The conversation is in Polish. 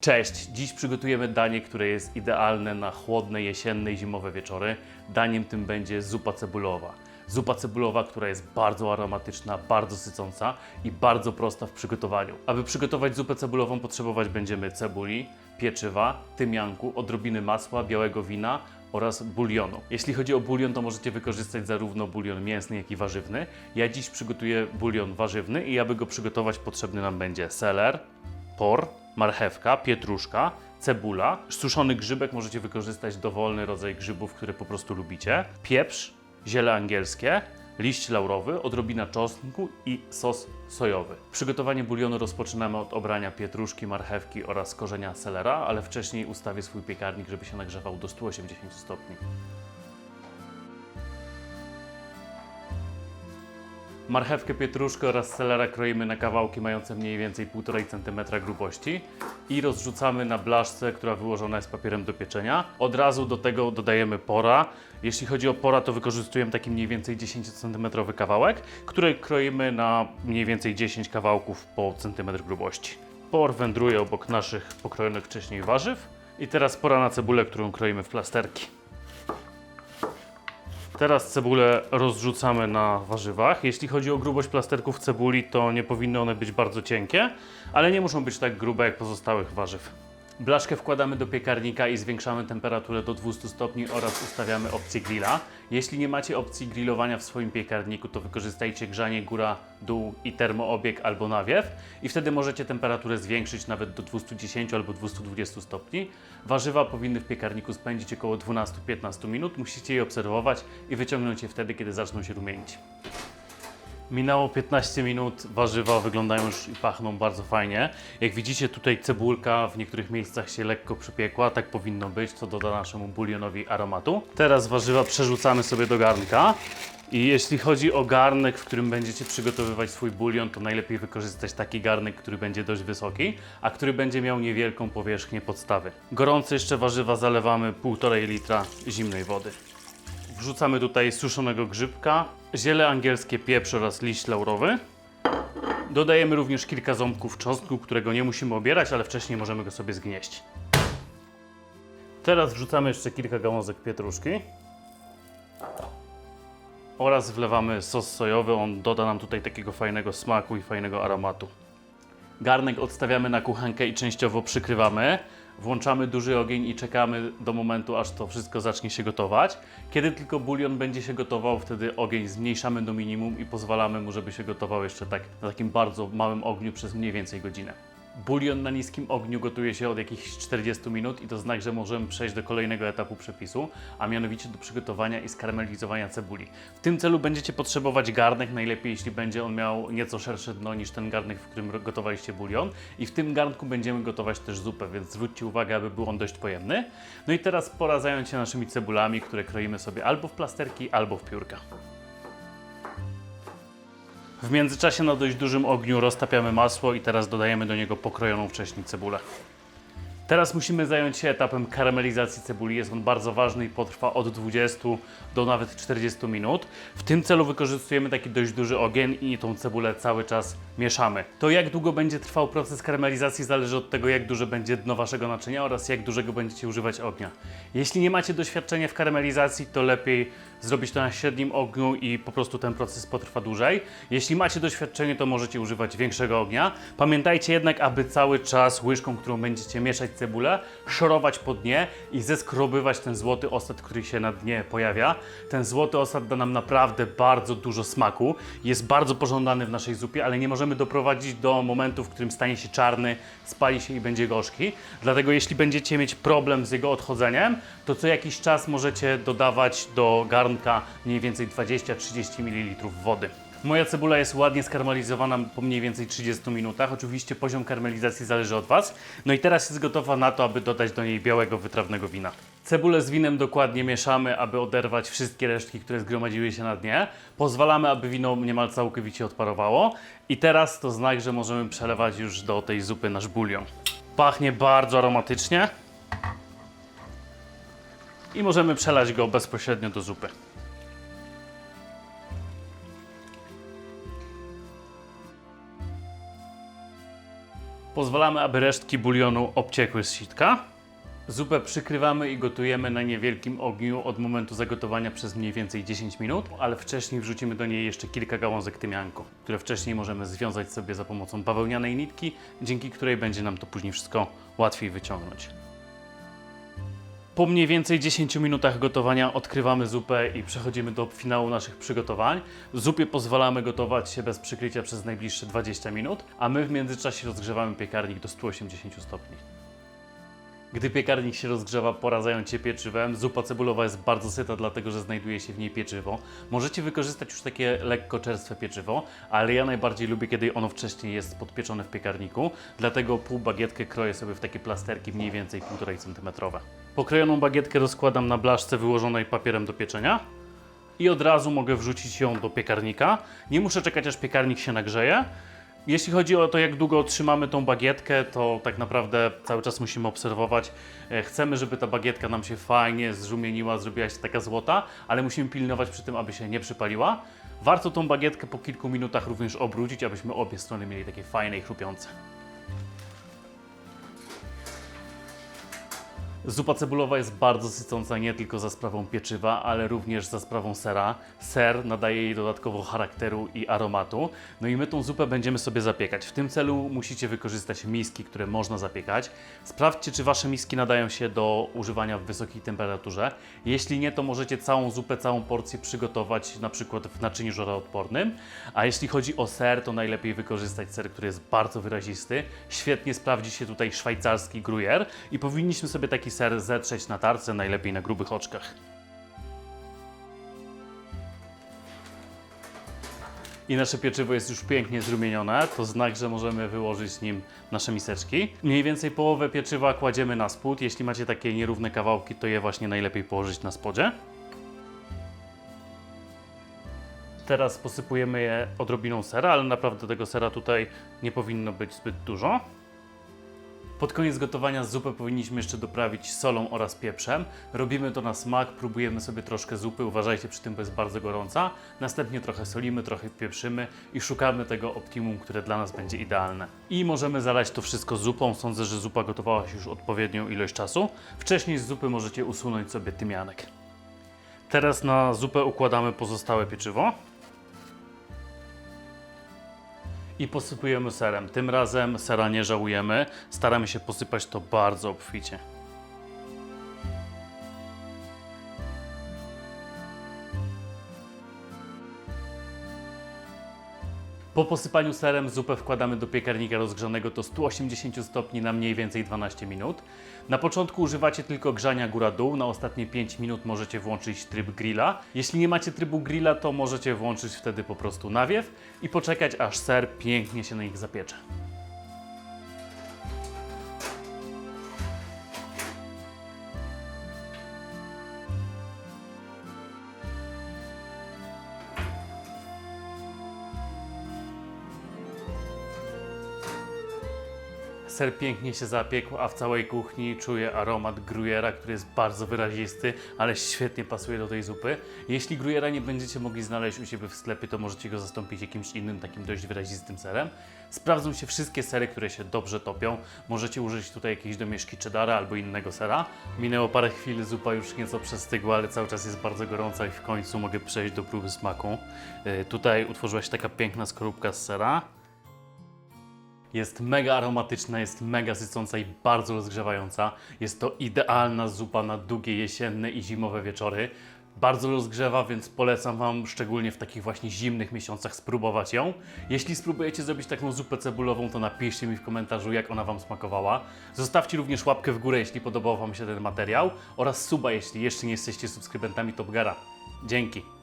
Cześć! Dziś przygotujemy danie, które jest idealne na chłodne jesienne i zimowe wieczory. Daniem tym będzie zupa cebulowa. Zupa cebulowa, która jest bardzo aromatyczna, bardzo sycąca i bardzo prosta w przygotowaniu. Aby przygotować zupę cebulową potrzebować będziemy cebuli, pieczywa, tymianku, odrobiny masła, białego wina oraz bulionu. Jeśli chodzi o bulion, to możecie wykorzystać zarówno bulion mięsny, jak i warzywny. Ja dziś przygotuję bulion warzywny i aby go przygotować potrzebny nam będzie seler, por, marchewka, pietruszka, cebula, suszony grzybek możecie wykorzystać dowolny rodzaj grzybów, które po prostu lubicie, pieprz, ziele angielskie, liść laurowy, odrobina czosnku i sos sojowy. Przygotowanie bulionu rozpoczynamy od obrania pietruszki, marchewki oraz korzenia selera, ale wcześniej ustawię swój piekarnik, żeby się nagrzewał do 180 stopni. Marchewkę, pietruszkę oraz selera kroimy na kawałki mające mniej więcej 1,5 cm grubości i rozrzucamy na blaszce, która wyłożona jest papierem do pieczenia. Od razu do tego dodajemy pora. Jeśli chodzi o pora, to wykorzystujemy taki mniej więcej 10 cm kawałek, który kroimy na mniej więcej 10 kawałków po centymetr grubości. Por wędruje obok naszych pokrojonych wcześniej warzyw. I teraz pora na cebulę, którą kroimy w plasterki. Teraz cebulę rozrzucamy na warzywach. Jeśli chodzi o grubość plasterków cebuli, to nie powinny one być bardzo cienkie, ale nie muszą być tak grube jak pozostałych warzyw. Blaszkę wkładamy do piekarnika i zwiększamy temperaturę do 200 stopni oraz ustawiamy opcję grilla. Jeśli nie macie opcji grillowania w swoim piekarniku, to wykorzystajcie grzanie góra, dół i termoobieg albo nawiew i wtedy możecie temperaturę zwiększyć nawet do 210 albo 220 stopni. Warzywa powinny w piekarniku spędzić około 12-15 minut. Musicie je obserwować i wyciągnąć je wtedy, kiedy zaczną się rumienić. Minęło 15 minut, warzywa wyglądają już i pachną bardzo fajnie. Jak widzicie tutaj cebulka w niektórych miejscach się lekko przypiekła, tak powinno być, co doda naszemu bulionowi aromatu. Teraz warzywa przerzucamy sobie do garnka. I jeśli chodzi o garnek, w którym będziecie przygotowywać swój bulion, to najlepiej wykorzystać taki garnek, który będzie dość wysoki, a który będzie miał niewielką powierzchnię podstawy. Gorące jeszcze warzywa zalewamy 1,5 litra zimnej wody. Wrzucamy tutaj suszonego grzybka, ziele angielskie, pieprz oraz liść laurowy. Dodajemy również kilka ząbków czosnku, którego nie musimy obierać, ale wcześniej możemy go sobie zgnieść. Teraz wrzucamy jeszcze kilka gałązek pietruszki. Oraz wlewamy sos sojowy, on doda nam tutaj takiego fajnego smaku i fajnego aromatu. Garnek odstawiamy na kuchenkę i częściowo przykrywamy. Włączamy duży ogień i czekamy do momentu, aż to wszystko zacznie się gotować. Kiedy tylko bulion będzie się gotował, wtedy ogień zmniejszamy do minimum i pozwalamy mu, żeby się gotował jeszcze tak na takim bardzo małym ogniu przez mniej więcej godzinę. Bulion na niskim ogniu gotuje się od jakichś 40 minut i to znak, że możemy przejść do kolejnego etapu przepisu, a mianowicie do przygotowania i skarmelizowania cebuli. W tym celu będziecie potrzebować garnek, najlepiej jeśli będzie on miał nieco szersze dno niż ten garnek, w którym gotowaliście bulion. I w tym garnku będziemy gotować też zupę, więc zwróćcie uwagę, aby był on dość pojemny. No i teraz pora zająć się naszymi cebulami, które kroimy sobie albo w plasterki, albo w piórka. W międzyczasie na dość dużym ogniu roztapiamy masło i teraz dodajemy do niego pokrojoną wcześniej cebulę. Teraz musimy zająć się etapem karamelizacji cebuli. Jest on bardzo ważny i potrwa od 20 do nawet 40 minut. W tym celu wykorzystujemy taki dość duży ogień i tą cebulę cały czas mieszamy. To jak długo będzie trwał proces karamelizacji zależy od tego, jak duże będzie dno waszego naczynia oraz jak dużego będziecie używać ognia. Jeśli nie macie doświadczenia w karamelizacji, to lepiej zrobić to na średnim ogniu i po prostu ten proces potrwa dłużej. Jeśli macie doświadczenie, to możecie używać większego ognia. Pamiętajcie jednak, aby cały czas łyżką, którą będziecie mieszać cebulę, szorować po dnie i zeskrobywać ten złoty osad, który się na dnie pojawia. Ten złoty osad da nam naprawdę bardzo dużo smaku. Jest bardzo pożądany w naszej zupie, ale nie możemy doprowadzić do momentu, w którym stanie się czarny, spali się i będzie gorzki. Dlatego jeśli będziecie mieć problem z jego odchodzeniem, to co jakiś czas możecie dodawać do garnka mniej więcej 20-30 ml wody. Moja cebula jest ładnie skarmelizowana po mniej więcej 30 minutach. Oczywiście poziom karmelizacji zależy od Was. No i teraz jest gotowa na to, aby dodać do niej białego, wytrawnego wina. Cebulę z winem dokładnie mieszamy, aby oderwać wszystkie resztki, które zgromadziły się na dnie. Pozwalamy, aby wino niemal całkowicie odparowało. I teraz to znak, że możemy przelewać już do tej zupy nasz bulion. Pachnie bardzo aromatycznie. I możemy przelać go bezpośrednio do zupy. Pozwalamy, aby resztki bulionu obciekły z sitka. Zupę przykrywamy i gotujemy na niewielkim ogniu od momentu zagotowania przez mniej więcej 10 minut, ale wcześniej wrzucimy do niej jeszcze kilka gałązek tymianku, które wcześniej możemy związać sobie za pomocą bawełnianej nitki, dzięki której będzie nam to później wszystko łatwiej wyciągnąć. Po mniej więcej 10 minutach gotowania odkrywamy zupę i przechodzimy do finału naszych przygotowań. Zupie pozwalamy gotować się bez przykrycia przez najbliższe 20 minut, a my w międzyczasie rozgrzewamy piekarnik do 180 stopni. Gdy piekarnik się rozgrzewa, poradzając się pieczywem, zupa cebulowa jest bardzo syta, dlatego że znajduje się w niej pieczywo. Możecie wykorzystać już takie lekko czerstwe pieczywo, ale ja najbardziej lubię, kiedy ono wcześniej jest podpieczone w piekarniku, dlatego pół bagietkę kroję sobie w takie plasterki mniej więcej 1,5 cm. Pokrojoną bagietkę rozkładam na blaszce wyłożonej papierem do pieczenia i od razu mogę wrzucić ją do piekarnika. Nie muszę czekać aż piekarnik się nagrzeje. Jeśli chodzi o to, jak długo trzymamy tą bagietkę, to tak naprawdę cały czas musimy obserwować. E, Chcemy, żeby ta bagietka nam się fajnie zrumieniła, zrobiła się taka złota, ale musimy pilnować przy tym, aby się nie przypaliła. Warto tą bagietkę po kilku minutach również obrócić, abyśmy obie strony mieli takie fajne i chrupiące. Zupa cebulowa jest bardzo sycąca nie tylko za sprawą pieczywa, ale również za sprawą sera. Ser nadaje jej dodatkowo charakteru i aromatu. No i my tą zupę będziemy sobie zapiekać. W tym celu musicie wykorzystać miski, które można zapiekać. Sprawdźcie, czy wasze miski nadają się do używania w wysokiej temperaturze. Jeśli nie, to możecie całą zupę, całą porcję przygotować na przykład w naczyniu żaroodpornym. A jeśli chodzi o ser, to najlepiej wykorzystać ser, który jest bardzo wyrazisty. Świetnie sprawdzi się tutaj szwajcarski gruyère i powinniśmy sobie taki ser zetrzeć na tarce, najlepiej na grubych oczkach. I nasze pieczywo jest już pięknie zrumienione, to znak, że możemy wyłożyć nim nasze miseczki. Mniej więcej połowę pieczywa kładziemy na spód. Jeśli macie takie nierówne kawałki, to je właśnie najlepiej położyć na spodzie. Teraz posypujemy je odrobiną sera, ale naprawdę tego sera tutaj nie powinno być zbyt dużo. Pod koniec gotowania zupę powinniśmy jeszcze doprawić solą oraz pieprzem. Robimy to na smak, próbujemy sobie troszkę zupy, uważajcie przy tym, bo jest bardzo gorąca. Następnie trochę solimy, trochę pieprzymy i szukamy tego optimum, które dla nas będzie idealne. I możemy zalać to wszystko zupą. Sądzę, że zupa gotowała się już odpowiednią ilość czasu. Wcześniej z zupy możecie usunąć sobie tymianek. Teraz na zupę układamy pozostałe pieczywo. I posypujemy serem. Tym razem sera nie żałujemy. Staramy się posypać to bardzo obficie. Po posypaniu serem zupę wkładamy do piekarnika rozgrzanego do 180 stopni na mniej więcej 12 minut. Na początku używacie tylko grzania góra-dół, na ostatnie 5 minut możecie włączyć tryb grilla. Jeśli nie macie trybu grilla, to możecie włączyć wtedy po prostu nawiew i poczekać aż ser pięknie się na nich zapiecze. Ser pięknie się zapiekł, a w całej kuchni czuję aromat gruyera, który jest bardzo wyrazisty, ale świetnie pasuje do tej zupy. Jeśli gruyera nie będziecie mogli znaleźć u siebie w sklepie, to możecie go zastąpić jakimś innym, takim dość wyrazistym serem. Sprawdzą się wszystkie sery, które się dobrze topią. Możecie użyć tutaj jakiejś domieszki cheddara albo innego sera. Minęło parę chwil, zupa już nieco przestygła, ale cały czas jest bardzo gorąca i w końcu mogę przejść do próby smaku. Yy, tutaj utworzyła się taka piękna skorupka z sera. Jest mega aromatyczna, jest mega sycąca i bardzo rozgrzewająca. Jest to idealna zupa na długie jesienne i zimowe wieczory. Bardzo rozgrzewa, więc polecam Wam szczególnie w takich właśnie zimnych miesiącach spróbować ją. Jeśli spróbujecie zrobić taką zupę cebulową, to napiszcie mi w komentarzu, jak ona Wam smakowała. Zostawcie również łapkę w górę, jeśli podobał Wam się ten materiał oraz suba, jeśli jeszcze nie jesteście subskrybentami Top Gara. Dzięki!